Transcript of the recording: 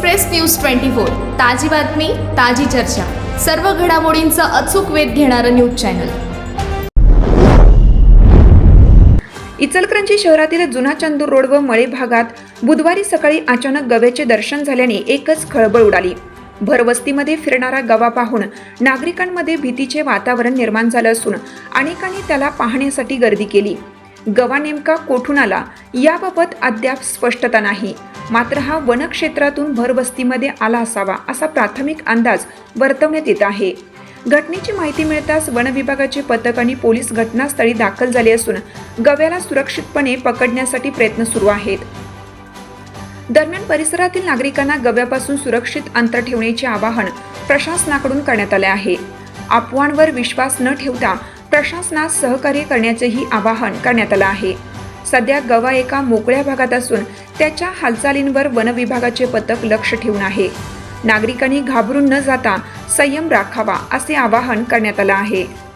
Express news twenty four ताजी बातमी ताजी चर्चा. सर्व घडामोडींचा अचूक वेध घेणारं न्यूज चॅनल. इचलकरंजी शहरातील जुना चंदूर रोड व मळे भागात बुधवारी सकाळी अचानक गव्याचे दर्शन झाल्याने एकच खळबळ उडाली. भरवस्तीमध्ये फिरणारा गवा पाहून नागरिकांमध्ये भीतीचे वातावरण निर्माण झालं असून अनेकांनी त्याला पाहण्यासाठी गर्दी केली. गवा नेमका कोठून आला? याबाबत अद्याप स्पष्टता नाही. मात्र हा वनक्षेत्रातून भरवस्तीमध्ये आला असावा असा प्राथमिक अंदाज वर्तवण्यात येत आहे. घटनेची माहिती मिळताच वनविभागाचे पथक आणि पोलीस घटनास्थळी दाखल झाले असून गव्याला सुरक्षितपणे पकडण्यासाठी प्रयत्न सुरू आहेत. दरम्यान परिसरातील नागरिकांना गव्यापासून सुरक्षित अंतर ठेवण्याचे आवाहन प्रशासनाकडून करण्यात आले आहे. अफवांवर विश्वास न ठेवता प्रशासनास सहकार्य करण्याचेही आवाहन करण्यात आलं आहे. सध्या गवा एका मोकळ्या भागात असून त्याच्या हालचालींवर वनविभागाचे पथक लक्ष ठेवून आहे. नागरिकांनी घाबरून न जाता संयम राखावा असे आवाहन करण्यात आलं आहे.